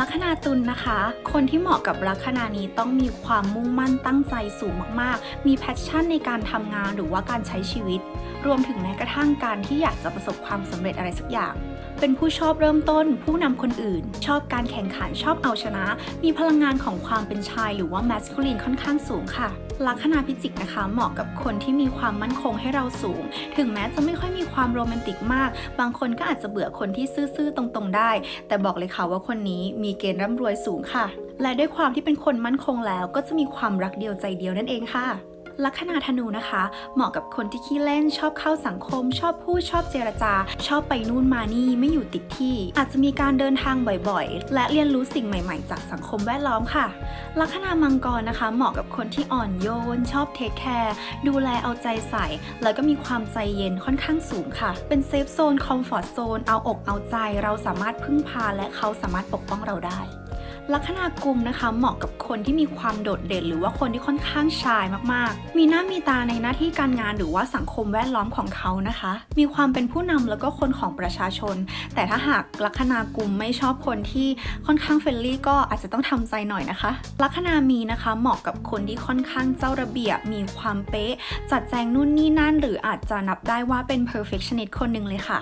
ลัคนาตุลนะคะ คนที่เหมาะกับลัคนานี้ต้องมีความมุ่งมั่นตั้งใจสูงมากๆ มีแพชชั่นในการทำงานหรือว่าการใช้ชีวิต รวมถึงแม้กระทั่งการที่อยากจะประสบความสำเร็จอะไรสักอย่าง เป็นผู้ชอบเริ่มต้น ผู้นำคนอื่น ชอบการแข่งขันชอบเอาชนะ มีพลังงานของความเป็นชายหรือว่าแมสคูลีนค่อนข้างสูงค่ะลัคนาพิจิกนะคะเหมาะกับคนที่มีความมั่นคงให้เราสูง ถึงแม้จะไม่ค่อยมีความโรแมนติกมาก บางคนก็อาจจะเบื่อคนที่ซื่อๆตรงๆได้ แต่บอกเลยค่ะว่าคนนี้มีเกณฑ์ร่ำรวยสูงค่ะ และด้วยความที่เป็นคนมั่นคงแล้วก็จะมีความรักเดียวใจเดียวนั่นเองค่ะ ลัคนาธนูนะคะ เหมาะกับคนที่ขี้เล่นชอบเข้าสังคม ชอบพูดชอบเจรจา ชอบไปนู่นมานี่ไม่อยู่ติดที่ อาจจะมีการเดินทางบ่อยๆ และเรียนรู้สิ่งใหม่ๆ จากสังคมแวดล้อมค่ะ ลัคนามังกรนะคะ เหมาะกับคนที่อ่อนโยน ชอบเทคแคร์ดูแลเอาใจใส่ แล้วก็มีความใจเย็นค่อนข้างสูงค่ะ เป็นเซฟโซนคอมฟอร์ทโซนเอาอกเอาใจเราสามารถพึ่งพาและเขาสามารถปกป้องเราได้ ลัคนากุมนะคะเหมาะกับคนที่มีความโดดเด่น หรือว่าคนที่ค่อนข้างชายมากๆ มีหน้ามีตาในหน้าที่การงานหรือว่าสังคมแวดล้อมของเขานะคะ มีความเป็นผู้นำแล้วก็คนของประชาชน แต่ถ้าหากลัคนากุมไม่ชอบคนที่ค่อนข้างเฟรนลี่ก็อาจจะต้องทำใจหน่อยนะคะ ลัคนามีนะคะเหมาะกับคนที่ค่อนข้างเจ้าระเบียบ มีความเป๊ะ จัดแจงนู่นนี่นั่น หรืออาจจะนับได้ว่าเป็น perfectionist คนหนึ่งเลยค่ะ